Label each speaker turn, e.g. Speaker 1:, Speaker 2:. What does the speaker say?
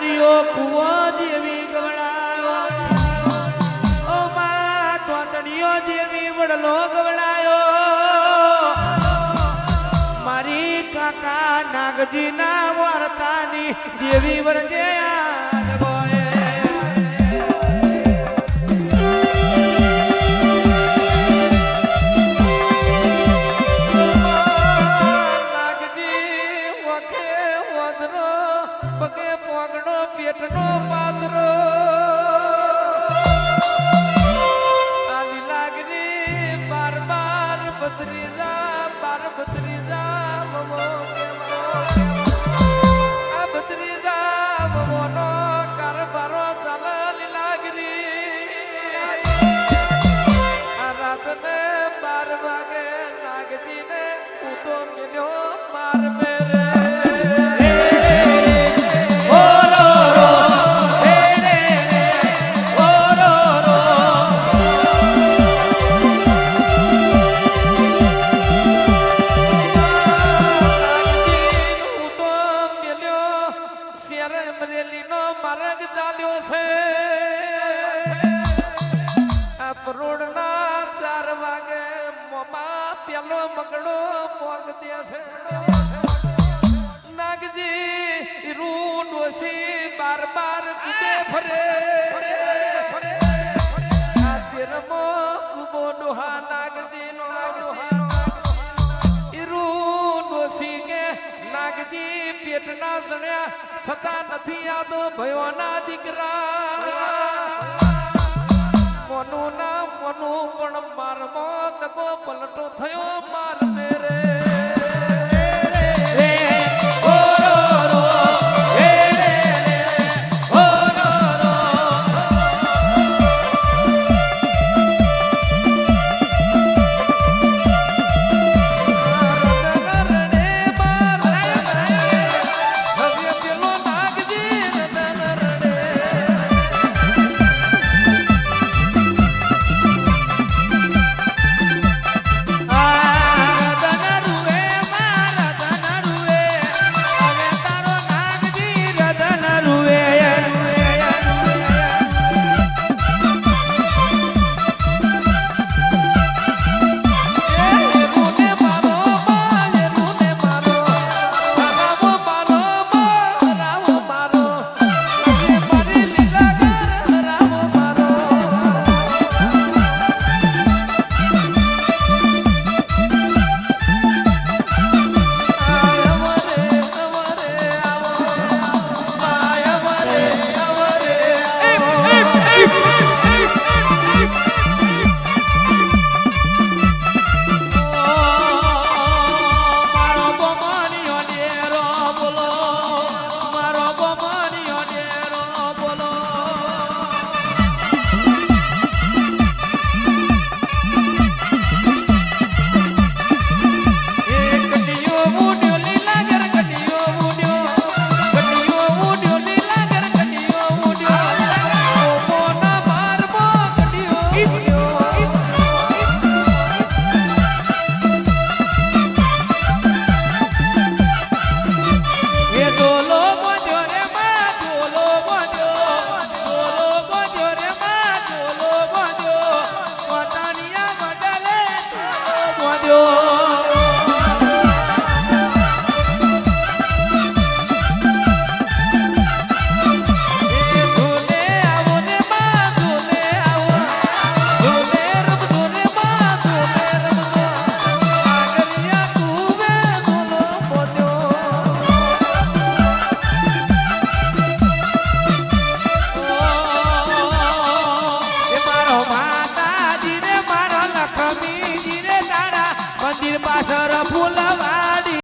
Speaker 1: કર્યો કુવો દેવી
Speaker 2: ગવડાયો.
Speaker 1: ઓ મા તોતડીઓ
Speaker 2: દેવી વડલો ગવડાયો. મારી કાકા નાગજીના વરતાની દેવી વરજે Medine utom yok marmere ગેલો બગડો પોગ દે નાગજી રૂ ડોસી બાર બાર કુદે ફરે. પેટના જણ્યા થતા નથી યાદો ભયોના દીકરા. મોનું ના નું પણ મારમાં તકો પલટો થયો માર